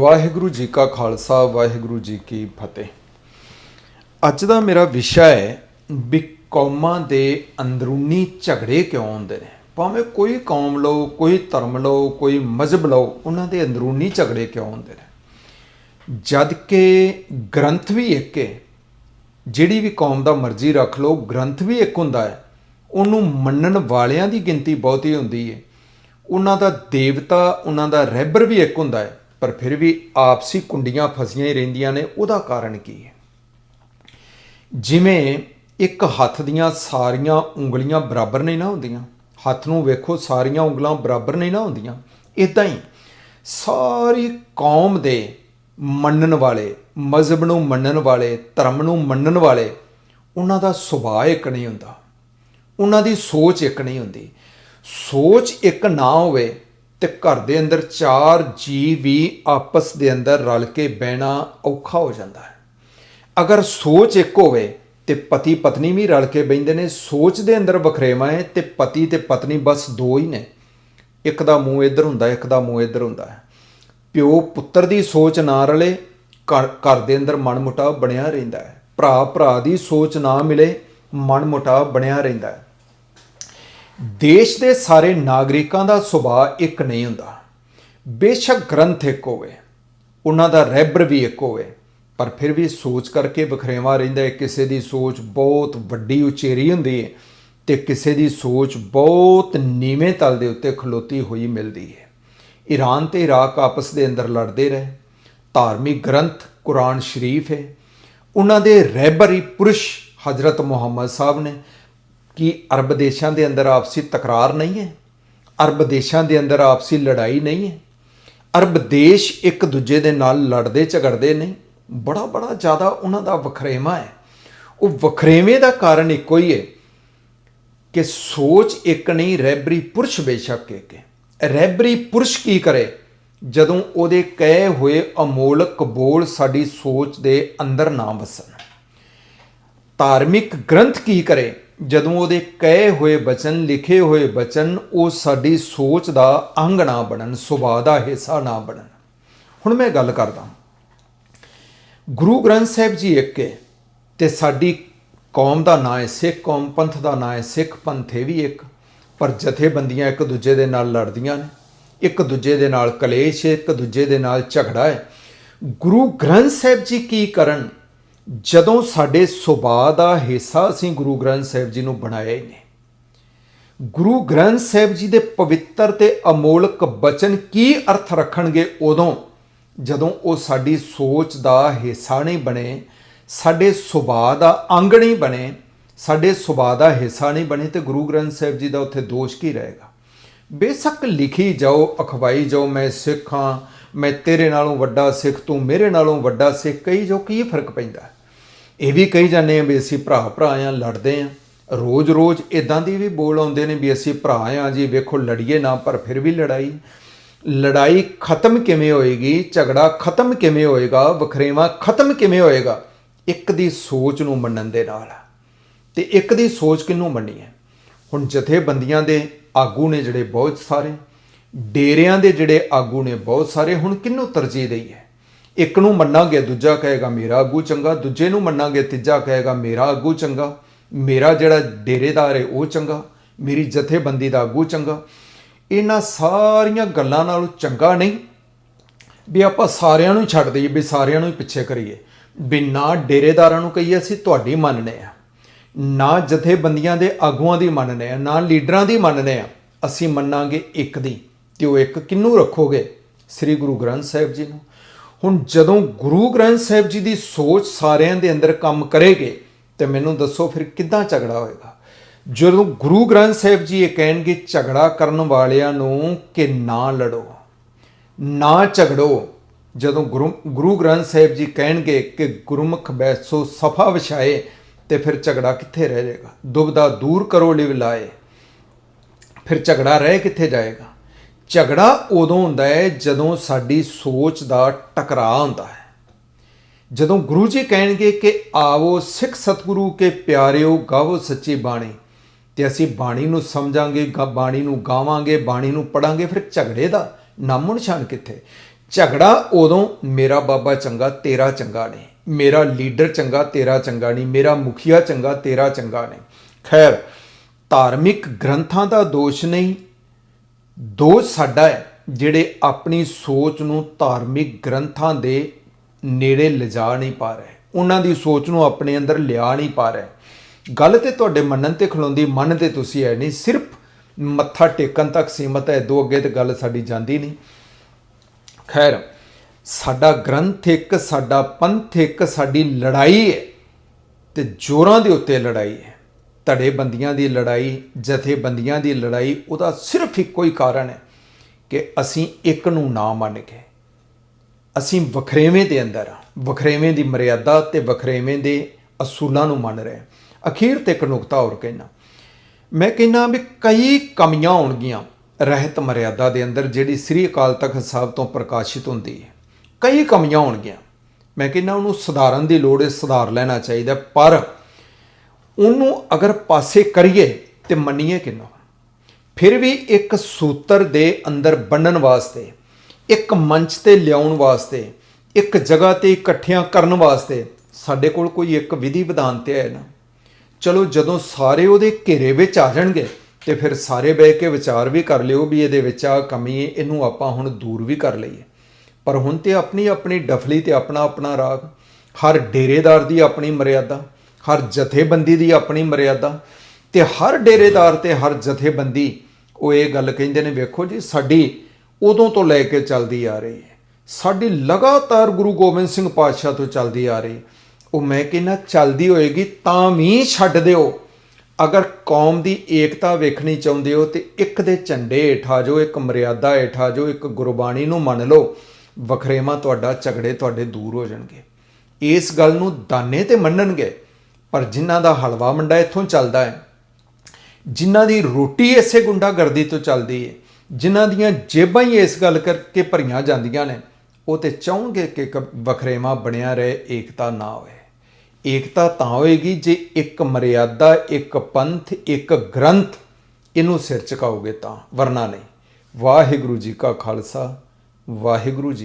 ਵਾਹਿਗੁਰੂ ਜੀ ਕਾ ਖਾਲਸਾ, ਵਾਹਿਗੁਰੂ ਜੀ ਕੀ ਫਤਿਹ। ਅੱਜ ਦਾ ਮੇਰਾ ਵਿਸ਼ਾ ਹੈ ਵੀ ਕੌਮਾਂ ਦੇ ਅੰਦਰੂਨੀ ਝਗੜੇ ਕਿਉਂ ਹੁੰਦੇ ਨੇ? ਭਾਵੇਂ ਕੋਈ ਕੌਮ ਲਓ, ਕੋਈ ਧਰਮ ਲਓ, ਕੋਈ ਮਜ਼ਹਬ ਲਓ, ਉਹਨਾਂ ਦੇ ਅੰਦਰੂਨੀ ਝਗੜੇ ਕਿਉਂ ਹੁੰਦੇ ਨੇ? ਜਦ ਕਿ ਗ੍ਰੰਥ ਵੀ ਇੱਕ ਹੈ। ਜਿਹੜੀ ਵੀ ਕੌਮ ਦਾ ਮਰਜ਼ੀ ਰੱਖ ਲਓ, ਗ੍ਰੰਥ ਵੀ ਇੱਕ ਹੁੰਦਾ ਹੈ। ਉਹਨੂੰ ਮੰਨਣ ਵਾਲਿਆਂ ਦੀ ਗਿਣਤੀ ਬਹੁਤੀ ਹੁੰਦੀ ਹੈ। ਉਹਨਾਂ ਦਾ ਦੇਵਤਾ, ਉਹਨਾਂ ਦਾ ਰਹਿਬਰ ਵੀ ਇੱਕ ਹੁੰਦਾ ਹੈ। ਪਰ ਫਿਰ ਵੀ ਆਪਸੀ ਕੁੰਡੀਆਂ ਫਸੀਆਂ ਹੀ ਰਹਿੰਦੀਆਂ ਨੇ, ਉਹਦਾ ਕਾਰਨ ਕੀ ਹੈ? ਜਿਵੇਂ ਇੱਕ ਹੱਥ ਦੀਆਂ ਸਾਰੀਆਂ ਉਂਗਲੀਆਂ ਬਰਾਬਰ ਨਹੀਂ ਨਾ ਹੁੰਦੀਆਂ, ਹੱਥ ਨੂੰ ਵੇਖੋ, ਸਾਰੀਆਂ ਉਂਗਲਾਂ ਬਰਾਬਰ ਨਹੀਂ ਨਾ ਹੁੰਦੀਆਂ ਇਦਾਂ ਹੀ ਸਾਰੀ ਕੌਮ ਦੇ ਮੰਨਣ ਵਾਲੇ, ਮਜ਼ਹਬ ਨੂੰ ਮੰਨਣ ਵਾਲੇ, ਧਰਮ ਨੂੰ ਮੰਨਣ ਵਾਲੇ, ਉਹਨਾਂ ਦਾ ਸੁਭਾਅ ਇੱਕ ਨਹੀਂ ਹੁੰਦਾ, ਉਹਨਾਂ ਦੀ ਸੋਚ ਇੱਕ ਨਹੀਂ ਹੁੰਦੀ। ਸੋਚ ਇੱਕ ਨਾ ਹੋਵੇ ਤੇ ਘਰ ਦੇ ਅੰਦਰ ਚਾਰ ਜੀ ਵੀ ਆਪਸ ਦੇ ਅੰਦਰ ਰਲ ਕੇ ਬਹਿਣਾ ਔਖਾ ਹੋ ਜਾਂਦਾ ਹੈ। ਅਗਰ ਸੋਚ ਇੱਕ ਹੋਵੇ ਤੇ ਪਤੀ ਪਤਨੀ ਵੀ ਰਲ ਕੇ ਬੈਂਦੇ ਨੇ, ਸੋਚ ਦੇ ਅੰਦਰ ਵਖਰੇਵਾਂ ਹੈ ਤੇ ਪਤੀ ਤੇ ਪਤਨੀ ਬਸ ਦੋ ਹੀ ਨੇ। ਇੱਕ ਦਾ ਮੂੰਹ ਇੱਧਰ ਹੁੰਦਾ, ਇੱਕ ਦਾ ਮੂੰਹ ਇੱਧਰ ਹੁੰਦਾ ਹੈ। ਪਿਓ ਪੁੱਤਰ ਦੀ ਸੋਚ ਨਾ ਰਲੇ, ਘਰ ਘਰ ਦੇ ਅੰਦਰ ਮਨਮੁਟਾਵ ਬਣਿਆ ਰਹਿੰਦਾ ਹੈ। ਭਰਾ ਭਰਾ ਦੀ ਸੋਚ ਨਾ ਮਿਲੇ, ਮਨਮੁਟਾਵ ਬਣਿਆ ਰਹਿੰਦਾ ਹੈ। ਦੇਸ਼ ਦੇ ਸਾਰੇ ਨਾਗਰਿਕਾਂ ਦਾ ਸੁਭਾਅ ਇੱਕ ਨਹੀਂ ਹੁੰਦਾ। ਬੇਸ਼ੱਕ ਗ੍ਰੰਥ ਇੱਕ ਹੋਵੇ, ਉਹਨਾਂ ਦਾ ਰੈਬਰ ਵੀ ਇੱਕ ਹੋਵੇ, ਪਰ ਫਿਰ ਵੀ ਸੋਚ ਕਰਕੇ ਵਖਰੇਵਾ ਰਹਿੰਦਾ ਹੈ। ਕਿਸੇ ਦੀ ਸੋਚ ਬਹੁਤ ਵੱਡੀ ਉਚੇਰੀ ਹੁੰਦੀ ਹੈ ਤੇ ਕਿਸੇ ਦੀ ਸੋਚ ਬਹੁਤ ਨੀਵੇਂ ਤਲ ਦੇ ਉੱਤੇ ਖਲੋਤੀ ਹੋਈ ਮਿਲਦੀ ਹੈ। ਈਰਾਨ ਤੇ ਇਰਾਕ ਆਪਸ ਦੇ ਅੰਦਰ ਲੜਦੇ ਰਹੇ। ਧਾਰਮਿਕ ਗ੍ਰੰਥ, ਕੁਰਾਨ ਸ਼ਰੀਫ ਹੈ। ਉਹਨਾਂ ਦੇ ਰਹਿਬਰੀ ਪੁਰਸ਼ ਹਜ਼ਰਤ ਮੁਹੰਮਦ ਸਾਹਿਬ ਨੇ ਕਿ ਅਰਬ ਦੇਸ਼ਾਂ ਦੇ ਅੰਦਰ ਆਪਸੀ ਤਕਰਾਰ ਨਹੀਂ ਹੈ, ਅਰਬ ਦੇਸ਼ਾਂ ਦੇ ਅੰਦਰ ਆਪਸੀ ਲੜਾਈ ਨਹੀਂ ਹੈ, ਅਰਬ ਦੇਸ਼ ਇੱਕ ਦੂਜੇ ਦੇ ਨਾਲ ਲੜਦੇ ਝਗੜਦੇ ਨਹੀਂ, ਬੜਾ ਬੜਾ ਜ਼ਿਆਦਾ ਉਹਨਾਂ ਦਾ ਵਖਰੇਵਾ ਹੈ। ਉਹ ਵਖਰੇਵੇਂ ਦਾ ਕਾਰਨ ਇੱਕੋ ਹੀ ਹੈ ਕਿ ਸੋਚ ਇੱਕ ਨਹੀਂ ਰਹਿਬਰੀ ਪੁਰਸ਼ ਬੇਸ਼ੱਕ ਇੱਕ ਹੈ। ਰਹਿਬਰੀ ਪੁਰਸ਼ ਕੀ ਕਰੇ? ਜਦੋਂ ਉਹਦੇ ਕਹੇ ਹੋਏ ਅਮੋਲਕ ਬੋਲ ਸਾਡੀ ਸੋਚ ਦੇ ਅੰਦਰ ਨਾ ਵਸਣ। ਧਾਰਮਿਕ ਗ੍ਰੰਥ ਕੀ ਕਰੇ? ਜਦੋਂ ਉਹਦੇ ਕਹੇ ਹੋਏ ਬਚਨ, ਲਿਖੇ ਹੋਏ ਬਚਨ, ਉਹ ਸਾਡੀ ਸੋਚ ਦਾ ਅੰਗ ਨਾ ਬਣਨ, ਸੁਭਾਅ ਦਾ ਹਿੱਸਾ ਨਾ ਬਣਨ। ਹੁਣ ਮੈਂ ਗੱਲ ਕਰਦਾ ਗੁਰੂ ਗ੍ਰੰਥ ਸਾਹਿਬ ਜੀ ਇੱਕ ਹੈ ਤੇ ਸਾਡੀ ਕੌਮ ਦਾ ਨਾਂ ਹੈ ਸਿੱਖ ਕੌਮ, ਪੰਥ ਦਾ ਨਾਂ ਹੈ ਸਿੱਖ ਪੰਥ, ਇਹ ਵੀ ਇੱਕ। ਪਰ ਜਥੇਬੰਦੀਆਂ ਇੱਕ ਦੂਜੇ ਦੇ ਨਾਲ ਲੜਦੀਆਂ ਨੇ। ਇੱਕ ਦੂਜੇ ਦੇ ਨਾਲ ਕਲੇਸ਼ ਇੱਕ ਦੂਜੇ ਦੇ ਨਾਲ ਝਗੜਾ ਹੈ। ਗੁਰੂ ਗ੍ਰੰਥ ਸਾਹਿਬ ਜੀ ਕੀ ਕਰਨ? ਜਦੋਂ ਸਾਡੇ ਸੁਭਾਅ ਦਾ ਹਿੱਸਾ ਅਸੀਂ ਗੁਰੂ ਗ੍ਰੰਥ ਸਾਹਿਬ ਜੀ ਨੂੰ ਬਣਾਇਆ ਹੀ ਨੇ ਗੁਰੂ ਗ੍ਰੰਥ ਸਾਹਿਬ ਜੀ ਦੇ ਪਵਿੱਤਰ ਤੇ ਅਮੋਲਕ ਬਚਨ ਕੀ ਅਰਥ ਰੱਖਣਗੇ ਉਦੋਂ ਜਦੋਂ ਉਹ ਸਾਡੀ ਸੋਚ ਦਾ ਹਿੱਸਾ ਨਹੀਂ ਬਣੇ, ਸਾਡੇ ਸੁਭਾਅ ਦਾ ਅੰਗ ਨਹੀਂ ਬਣੇ, ਸਾਡੇ ਸੁਭਾਅ ਦਾ ਹਿੱਸਾ ਨਹੀਂ ਬਣੇ ਤੇ ਗੁਰੂ ਗ੍ਰੰਥ ਸਾਹਿਬ ਜੀ ਦਾ ਉੱਥੇ ਦੋਸ਼ ਕੀ ਰਹੇਗਾ? ਬੇਸ਼ੱਕ ਲਿਖੀ ਜਾਓ, ਅਖਵਾਈ ਜਾਓ, ਮੈਂ ਸਿੱਖ ਹਾਂ, ਮੈਂ ਤੇਰੇ ਨਾਲੋਂ ਵੱਡਾ ਸਿੱਖ, ਤੂੰ ਮੇਰੇ ਨਾਲੋਂ ਵੱਡਾ ਸਿੱਖ, ਕਹੀ ਜੋ ਕੀ ਫ਼ਰਕ ਪੈਂਦਾ? ਇਹ ਵੀ ਕਹੀ ਜਾਂਦੇ ਆ ਵੀ ਅਸੀਂ ਭਰਾ ਭਰਾ ਆ, ਲੜਦੇ ਆ। ਰੋਜ਼-ਰੋਜ਼ ਇਦਾਂ ਦੀ ਵੀ ਬੋਲ ਆਉਂਦੇ ਨੇ ਵੀ ਅਸੀਂ ਭਰਾ ਆ ਜੀ, ਵੇਖੋ ਲੜੀਏ ਨਾ, ਪਰ ਫਿਰ ਵੀ ਲੜਾਈ। ਲੜਾਈ ਖਤਮ ਕਿਵੇਂ ਹੋਏਗੀ, ਝਗੜਾ ਖਤਮ ਕਿਵੇਂ ਹੋਏਗਾ, ਵਖਰੇਵਾ ਖਤਮ ਕਿਵੇਂ ਹੋਏਗਾ, ਇੱਕ ਦੀ ਸੋਚ ਨੂੰ ਮੰਨਣ ਦੇ ਨਾਲ ਤੇ ਇੱਕ ਦੀ ਸੋਚ ਕਿਨੂੰ ਮੰਨੀ ਹੈ? ਹੁਣ ਜਥੇਬੰਦੀਆਂ ਦੇ ਆਗੂ ਨੇ ਜਿਹੜੇ ਬਹੁਤ ਸਾਰੇ, ਡੇਰਿਆਂ ਦੇ ਜਿਹੜੇ ਆਗੂ ਨੇ ਬਹੁਤ ਸਾਰੇ, ਹੁਣ ਕਿਹਨੂੰ ਤਰਜੀਹ ਦਈਏ ਇੱਕ ਨੂੰ ਮੰਨਾਂਗੇ, ਦੂਜਾ ਕਹੇਗਾ, ਮੇਰਾ ਆਗੂ ਚੰਗਾ। ਦੂਜੇ ਨੂੰ ਮੰਨਾਂਗੇ, ਤੀਜਾ ਕਹੇਗਾ, ਮੇਰਾ ਆਗੂ ਚੰਗਾ। ਮੇਰਾ ਜਿਹੜਾ ਡੇਰੇਦਾਰ ਹੈ ਉਹ ਚੰਗਾ। ਮੇਰੀ ਜਥੇਬੰਦੀ ਦਾ ਆਗੂ ਚੰਗਾ। ਇਹਨਾਂ ਸਾਰੀਆਂ ਗੱਲਾਂ ਨਾਲੋਂ ਚੰਗਾ ਨਹੀਂ ਵੀ ਆਪਾਂ ਸਾਰਿਆਂ ਨੂੰ ਛੱਡ ਦਈਏ, ਵੀ ਸਾਰਿਆਂ ਨੂੰ ਹੀ ਪਿੱਛੇ ਕਰੀਏ। ਵੀ ਨਾ ਡੇਰੇਦਾਰਾਂ ਨੂੰ ਕਹੀਏ, ਅਸੀਂ ਤੁਹਾਡੀ ਮੰਨਨੇ ਆ ਨਾ ਜਥੇਬੰਦੀਆਂ ਦੇ ਆਗੂਆਂ ਦੀ ਮੰਨਨੇ ਆ ਨਾ ਲੀਡਰਾਂ ਦੀ ਮੰਨਨੇ ਆ ਅਸੀਂ ਮੰਨਾਂਗੇ ਇੱਕ ਦੀ, ਤੇ ਉਹ ਇੱਕ ਕਿੰਨੂੰ ਰੱਖੋਗੇ? ਸ੍ਰੀ ਗੁਰੂ ਗ੍ਰੰਥ ਸਾਹਿਬ ਜੀ ਨੂੰ। ਹੁਣ ਜਦੋਂ ਗੁਰੂ ਗ੍ਰੰਥ ਸਾਹਿਬ ਜੀ ਦੀ ਸੋਚ ਸਾਰਿਆਂ ਦੇ ਅੰਦਰ ਕੰਮ ਕਰੇਗੇ, ਤੇ ਮੈਨੂੰ ਦੱਸੋ ਫਿਰ ਕਿੱਦਾਂ ਝਗੜਾ ਹੋਏਗਾ? ਜਦੋਂ ਗੁਰੂ ਗ੍ਰੰਥ ਸਾਹਿਬ ਜੀ ਇਹ ਕਹਿਣਗੇ, ਝਗੜਾ ਕਰਨ ਵਾਲਿਆਂ ਨੂੰ ਕਿ ਨਾ ਲੜੋ, ਨਾ ਝਗੜੋ। ਜਦੋਂ ਗੁਰੂ ਗੁਰੂ ਗ੍ਰੰਥ ਸਾਹਿਬ ਜੀ ਕਹਿਣਗੇ ਕਿ ਗੁਰਮੁਖ ਬੈਸੋ ਸਫਾ ਵਿਛਾਏ, ਤੇ ਫਿਰ ਝਗੜਾ ਕਿੱਥੇ ਰਹਿ ਜਾਏਗਾ? ਦੁਬਦਾ ਦੂਰ ਕਰੋ ਲਿਵ ਲਾਏ, ਫਿਰ ਝਗੜਾ ਰਹਿ ਕਿੱਥੇ ਜਾਏਗਾ? ਝਗੜਾ ਉਦੋਂ ਹੁੰਦਾ ਹੈ ਜਦੋਂ ਸਾਡੀ ਸੋਚ ਦਾ ਟਕਰਾਅ ਹੁੰਦਾ ਹੈ। ਜਦੋਂ ਗੁਰੂ ਜੀ ਕਹਿਣਗੇ ਕਿ ਆਵੋ ਸਿੱਖ ਸਤਿਗੁਰੂ ਕੇ ਪਿਆਰਿਓ, ਗਾਵੋ ਸੱਚੀ ਬਾਣੀ, ਤੇ ਅਸੀਂ ਬਾਣੀ ਨੂੰ ਸਮਝਾਂਗੇ, ਗਾ- ਬਾਣੀ ਨੂੰ ਗਾਵਾਂਗੇ, ਬਾਣੀ ਨੂੰ ਪੜਾਂਗੇ, ਫਿਰ ਝਗੜੇ ਦਾ ਨਾਮੋ ਨਿਸ਼ਾਨ ਕਿੱਥੇ? ਝਗੜਾ ਉਦੋਂ ਮੇਰਾ ਬਾਬਾ ਚੰਗਾ, ਤੇਰਾ ਚੰਗਾ ਨਹੀਂ। ਮੇਰਾ ਲੀਡਰ ਚੰਗਾ, ਤੇਰਾ ਚੰਗਾ ਨਹੀਂ। ਮੇਰਾ ਮੁਖੀਆ ਚੰਗਾ, ਤੇਰਾ ਚੰਗਾ ਨਹੀਂ। ਖੈਰ, ਧਾਰਮਿਕ ਗ੍ਰੰਥਾਂ ਦਾ ਦੋਸ਼ ਨਹੀਂ ਦੋਸ਼ ਸਾਡਾ ਹੈ, ਜਿਹੜੇ ਆਪਣੀ ਸੋਚ ਨੂੰ ਧਾਰਮਿਕ ਗ੍ਰੰਥਾਂ ਦੇ ਨੇੜੇ ਲਿਜਾ ਨਹੀਂ ਪਾ ਰਹੇ। ਉਹਨਾਂ ਦੀ ਸੋਚ ਨੂੰ ਆਪਣੇ ਅੰਦਰ ਲਿਆ ਨਹੀਂ ਪਾ ਰਹੇ। ਗੱਲ ਤੇ ਤੁਹਾਡੇ ਮੰਨਣ ਤੇ ਖਲੋਂਦੀ, ਮਨ ਤੇ ਤੁਸੀਂ ਹੈ ਨਹੀਂ। ਸਿਰਫ ਮੱਥਾ ਟੇਕਣ ਤੱਕ ਸੀਮਤ ਹੈ, ਦੋ ਅੱਗੇ ਤੇ ਗੱਲ ਸਾਡੀ ਜਾਂਦੀ ਨਹੀਂ। ਖੈਰ, ਸਾਡਾ ਗ੍ਰੰਥ ਇੱਕ, ਸਾਡਾ ਪੰਥ ਇੱਕ, ਸਾਡੀ ਲੜਾਈ ਹੈ ਤੇ ਜੋਰਾਂ ਦੇ ਉੱਤੇ ਲੜਾਈ ਹੈ। ਧੜੇਬੰਦੀਆਂ ਦੀ ਲੜਾਈ, ਜਥੇਬੰਦੀਆਂ ਦੀ ਲੜਾਈ, ਉਹਦਾ ਸਿਰਫ ਇੱਕੋ ਹੀ ਕਾਰਨ ਹੈ ਕਿ ਅਸੀਂ ਇੱਕ ਨੂੰ ਨਾ ਮੰਨ ਕੇ ਅਸੀਂ ਵਖਰੇਵੇਂ ਦੇ ਅੰਦਰ ਆ ਵਖਰੇਵੇਂ ਦੀ ਮਰਿਆਦਾ ਤੇ ਵਖਰੇਵੇਂ ਦੇ ਅਸੂਲਾਂ ਨੂੰ ਮੰਨ ਰਹੇ ਅਖੀਰ ਤੇ ਇੱਕ ਨੁਕਤਾ ਹੋਰ ਕਹਿਣਾ ਮੈਂ ਕਹਿੰਦਾ ਵੀ ਕਈ ਕਮੀਆਂ ਹੋਣਗੀਆਂ ਰਹਿਤ ਮਰਿਆਦਾ ਦੇ ਅੰਦਰ ਜਿਹੜੀ ਸ੍ਰੀ ਅਕਾਲ ਤਖਤ ਸਾਹਿਬ ਤੋਂ ਪ੍ਰਕਾਸ਼ਿਤ ਹੁੰਦੀ ਹੈ। ਕਈ ਕਮੀਆਂ ਹੋਣਗੀਆਂ। ਮੈਂ ਕਹਿੰਦਾ ਉਹਨੂੰ ਸੁਧਾਰਨ ਦੀ ਲੋੜ ਹੈ, ਸੁਧਾਰ ਲੈਣਾ ਚਾਹੀਦਾ ਪਰ ਉਹਨੂੰ ਅਗਰ ਪਾਸੇ ਕਰੀਏ ਤੇ ਮੰਨੀਏ ਕਿੰਨਾ? ਫਿਰ ਵੀ ਇੱਕ ਸੂਤਰ ਦੇ ਅੰਦਰ ਬੰਨਣ ਵਾਸਤੇ, ਇੱਕ ਮੰਚ ਤੇ ਲਿਆਉਣ ਵਾਸਤੇ, ਇੱਕ ਜਗ੍ਹਾ ਤੇ ਇਕੱਠਿਆਂ ਕਰਨ ਵਾਸਤੇ ਸਾਡੇ ਕੋਲ ਕੋਈ ਇੱਕ ਵਿਧੀ ਵਿਧਾਨ ਤੇ ਹੈ ਨਾ? ਚਲੋ ਜਦੋਂ ਸਾਰੇ ਉਹਦੇ ਘੇਰੇ ਵਿੱਚ ਆ ਜਾਣਗੇ ਤੇ ਫਿਰ ਸਾਰੇ ਬਹਿ ਕੇ ਵਿਚਾਰ ਵੀ ਕਰ ਲਿਓ ਵੀ ਇਹਦੇ ਵਿੱਚ ਆ ਕਮੀ ਹੈ, ਇਹਨੂੰ ਆਪਾਂ ਹੁਣ ਦੂਰ ਵੀ ਕਰ ਲਈਏ। ਪਰ ਹੁਣ ਤੇ ਆਪਣੀ ਆਪਣੀ ਡਫਲੀ ਤੇ ਆਪਣਾ ਆਪਣਾ ਰਾਗ, ਹਰ ਡੇਰੇਦਾਰ ਦੀ ਆਪਣੀ ਮਰਿਆਦਾ। ਹਰ ਜਥੇਬੰਦੀ ਦੀ ਆਪਣੀ ਮਰਿਆਦਾ ਤੇ ਹਰ ਡੇਰੇਦਾਰ ਤੇ ਹਰ ਜਥੇਬੰਦੀ, ਉਹ ਇਹ ਗੱਲ ਕਹਿੰਦੇ ਨੇ, ਵੇਖੋ ਜੀ, ਸਾਡੀ ਉਦੋਂ ਤੋਂ ਲੈ ਕੇ ਚੱਲਦੀ ਆ ਰਹੀ ਹੈ। ਸਾਡੀ ਲਗਾਤਾਰ ਗੁਰੂ ਗੋਬਿੰਦ ਸਿੰਘ ਪਾਤਸ਼ਾਹ ਤੋਂ ਚੱਲਦੀ ਆ ਰਹੀ ਉਹ ਮੈਂ ਕਹਿੰਦਾ, ਚੱਲਦੀ ਹੋਏਗੀ ਤਾਂ ਵੀ ਛੱਡ ਦਿਓ। ਅਗਰ ਕੌਮ ਦੀ ਏਕਤਾ ਵੇਖਣੀ ਚਾਹੁੰਦੇ ਹੋ ਤੇ ਇੱਕ ਦੇ ਝੰਡੇ ਹੇਠ ਆ ਜਾਓ, ਇੱਕ ਮਰਿਆਦਾ ਹੇਠ ਆ ਜਾਓ, ਇੱਕ ਗੁਰਬਾਣੀ ਨੂੰ ਮੰਨ ਲਓ, ਵਖਰੇਵਾ ਤੁਹਾਡਾ ਝਗੜੇ ਤੁਹਾਡੇ ਦੂਰ ਹੋ ਜਾਣਗੇ। ਇਸ ਗੱਲ ਨੂੰ ਦਾਨੇ ਤੇ ਮੰਨਣਗੇ। ਪਰ ਜਿਨ੍ਹਾਂ ਦਾ ਹਲਵਾ ਮੰਡਾ ਇੱਥੋਂ ਚੱਲਦਾ ਹੈ, ਜਿਨ੍ਹਾਂ ਦੀ ਰੋਟੀ ਇਸੇ ਗੁੰਡਾਗਰਦੀ ਤੋਂ ਚੱਲਦੀ ਹੈ, ਜਿਨ੍ਹਾਂ ਦੀਆਂ ਜੇਬਾਂ ਹੀ ਇਸ ਗੱਲ ਕਰਕੇ ਭਰੀਆਂ ਜਾਂਦੀਆਂ ਨੇ, ਉਹ ਤੇ ਚਾਹੁੰਗੇ ਕਿ ਇੱਕ ਵਖਰੇਵਾ ਬਣਿਆ ਰਹੇ, ਏਕਤਾ ਨਾ ਹੋਏ ਏਕਤਾ ਤਾਂ ਹੋਏਗੀ ਜੇ ਇੱਕ ਮਰਿਆਦਾ, ਇੱਕ ਪੰਥ, ਇੱਕ ਗ੍ਰੰਥ ਇਹਨੂੰ ਸਿਰ ਝੁਕਾਓਗੇ ਤਾਂ, ਵਰਨਾ ਨਹੀਂ। ਵਾਹਿਗੁਰੂ ਜੀ ਕਾ ਖਾਲਸਾ, ਵਾਹਿਗੁਰੂ ਜੀ